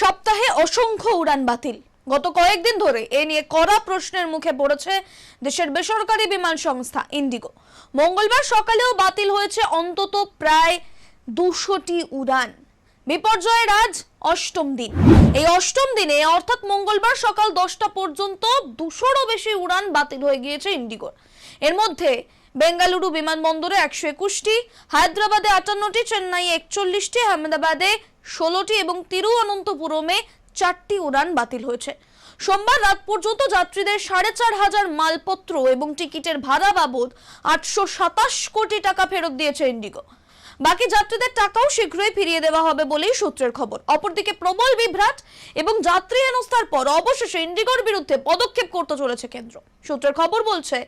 সপ্তাহে অসংখ্য উড়ান বাতিল। গত কয়েকদিন ধরে এ নিয়ে কড়া প্রশ্নের মুখে পড়েছে দেশের বেসরকারি বিমান সংস্থা ইন্ডিগো। মঙ্গলবার সকালেও বাতিল হয়েছে অন্তত প্রায় দুশোটি উড়ান। বিপর্যয়ের আজ অষ্টম দিন। এই অষ্টম দিনে, অর্থাৎ মঙ্গলবার সকাল দশটা পর্যন্ত দুশোরও বেশি উড়ান বাতিল হয়ে গিয়েছে ইন্ডিগোর। এর মধ্যে বেঙ্গালুরু বিমানবন্দরে একশো একুশটি, হায়দ্রাবাদে আটান্নটি চেন্নাই একচল্লিশটি, আহমেদাবাদে ষোলোটি এবং তিরুঅনন্তপুরমে চারটি উড়ান বাতিল হয়েছে। সোমবার রাত পর্যন্ত যাত্রীদের সাড়ে চার হাজার মালপত্র এবং টিকিটের ভাড়া বাবদ আটশো সাতাশ কোটি টাকা ফেরত দিয়েছে ইন্ডিগো। বাকি যাত্রীদের টাকাও শীঘ্রই ফিরিয়ে দেওয়া হবে বলেই সূত্রের খবর। অপরদিকে প্রবল বিভ্রাট এবং যাত্রী হেনস্থার পর অবশেষে ইন্ডিগোর বিরুদ্ধে পদক্ষেপ করতে চলেছে কেন্দ্র। সূত্রের খবর বলছে,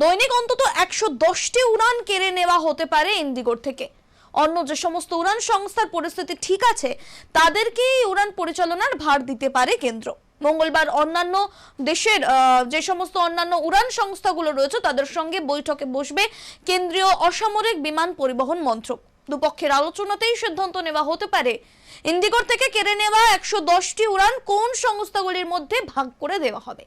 দৈনিক অন্তত একশো দশটি উড়ান কেড়ে নেওয়া হতে পারে ইন্ডিগোর থেকে। অন্য যে সমস্ত উড়ান সংস্থার পরিস্থিতি ঠিক আছে, তাদেরকেই উড়ান পরিচালনার ভার দিতে পারে কেন্দ্র। মঙ্গলবার অন্যান্য দেশের যে সমস্ত অন্যান্য উড়ান সংস্থাগুলো রয়েছে, তাদের সঙ্গে বৈঠকে বসবে কেন্দ্রীয় অসামরিক বিমান পরিবহন মন্ত্রক। দুপক্ষের আলোচনাতেই সিদ্ধান্ত নেওয়া হতে পারে। ইন্ডিগোর থেকে কেড়ে নেওয়া একশো দশটি উড়ান কোন সংস্থাগুলির মধ্যে ভাগ করে দেওয়া হবে?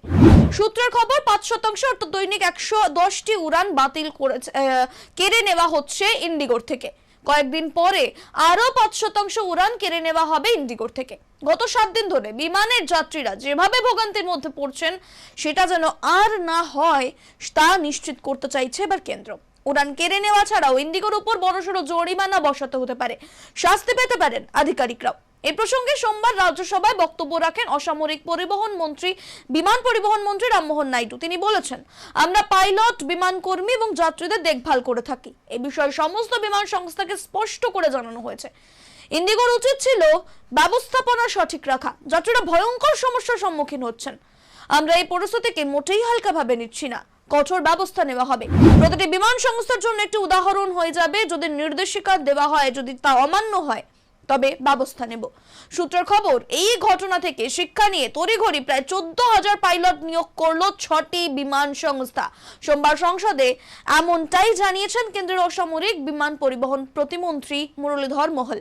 সূত্রের খবর পাঁচ শতাংশ অর্থাৎ দৈনিক একশো দশটি উড়ান বাতিল আহ, কেড়ে নেওয়া হচ্ছে ইন্ডিগোর থেকে। কয়েকদিন পরে আরও পাঁচ শতাংশ উড়ান কেড়ে নেওয়া হবে ইন্ডিগোর থেকে। গত সাত দিন ধরে বিমানের যাত্রীরা যেভাবে ভোগান্তির মধ্যে পড়ছেন সেটা যেন আর না হয় তা নিশ্চিত করতে চাইছে এবার কেন্দ্র। উড়ান কেড়ে নেওয়া ছাড়াও ইন্ডিগোর উপর বড়সড় জরিমানা বসাতে হতে পারে। শাস্তি পেতে পারেন আধিকারিকরাও। এ প্রসঙ্গে সোমবার রাজ্যসভায় বক্তব্য রাখেন অসামরিক পরিবহন মন্ত্রী, বিমান পরিবহন মন্ত্রী রামমোহন নাইডু। তিনি বলেছেন, আমরা পাইলট, বিমান কর্মী এবং যাত্রীদের দেখভাল করে থাকি। এ বিষয়ে সমস্ত বিমান সংস্থাকে স্পষ্ট করে জানানো হয়েছে। ইন্ডিগোর উচিত ছিল ব্যবস্থাপনা সঠিক রাখা। যাত্রীরা ভয়ঙ্কর সমস্যার সম্মুখীন হচ্ছেন। আমরা এই পরিস্থিতিকে মোটেই হালকাভাবে নিচ্ছি না। কঠোর ব্যবস্থা নেওয়া হবে। প্রতিটি বিমান সংস্থার জন্য একটি উদাহরণ হয়ে যাবে। যদি নির্দেশিকা দেওয়া হয়, যদি তা অমান্য হয়, তবে ব্যবস্থা নেব। সূত্রের খবর, এই ঘটনা থেকে শিক্ষা নিয়ে তড়িঘড়ি প্রায় চোদ্দ হাজার পাইলট নিয়োগ করল ছটি বিমান সংস্থা। সোমবার সংসদে এমনটাই জানিয়েছেন কেন্দ্রের অসামরিক বিমান পরিবহন প্রতিমন্ত্রী মুরলীধর মহল।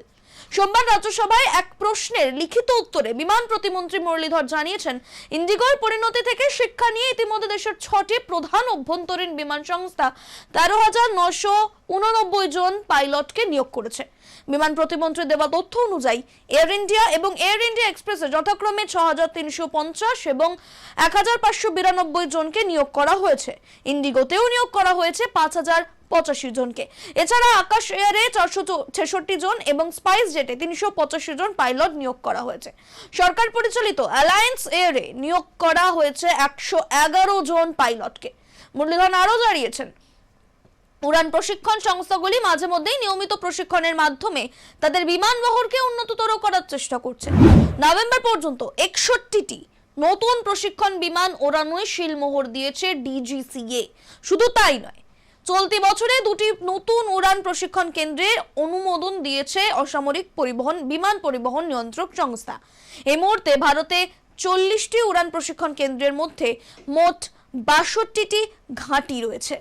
সোমবার রাজ্যসভায় এক প্রশ্নের লিখিত উত্তরে বিমান প্রতিমন্ত্রী মুরলীধর জানিয়েছেন ইন্ডিগোর পরিণতি থেকে শিক্ষা নিয়ে ইতিমধ্যে দেশের ছটি প্রধান অভ্যন্তরীণ বিমান সংস্থা তেরো হাজার নশো উননব্বই জন পাইলটকে নিয়োগ করেছে। বিমান প্রতিমন্ত্রী দেওয়া তথ্য অনুযায়ী, এয়ার ইন্ডিয়া এবং এয়ার ইন্ডিয়া এক্সপ্রেসে যথাক্রমে ছ হাজার তিনশো পঞ্চাশ এবং এক হাজার পাঁচশো বিরানব্বই জনকে নিয়োগ করা হয়েছে। ইন্ডিগোতেও নিয়োগ করা হয়েছে পাঁচ হাজার পঁচাশি জনকে। এছাড়া আকাশ এয়ারে চারশো ছেষট্টি জন এবং স্পাইস জেটে তিনশো পঁচাশি জন পাইলট নিয়োগ করা হয়েছে। সরকার পরিচালিত অ্যালায়েন্স এয়ারে নিয়োগ করা হয়েছে একশো এগারো জন পাইলটকে। মুরলীধরন আরও জানিয়েছেন, উড়ান প্রশিক্ষণ সংস্থাগুলি মাঝে মধ্যেই নিয়মিত প্রশিক্ষণের মাধ্যমে তাদের বিমান বহরকে উন্নততর করার চেষ্টা করছে। নভেম্বর পর্যন্ত একষট্টিটি নতুন প্রশিক্ষণ বিমান ওড়ানোয় শিলমোহর দিয়েছে ডিজিসিএ। শুধু তাই নয় চলতি বছরে দুটি নতুন উড়ান প্রশিক্ষণ কেন্দ্রের অনুমোদন দিয়েছে অসামরিক পরিবহন, বিমান পরিবহন নিয়ন্ত্রক সংস্থা। এই মুহূর্তে ভারতে চল্লিশটি উড়ান প্রশিক্ষণ কেন্দ্রের মধ্যে মোট বাষট্টিটি ঘাঁটি রয়েছে।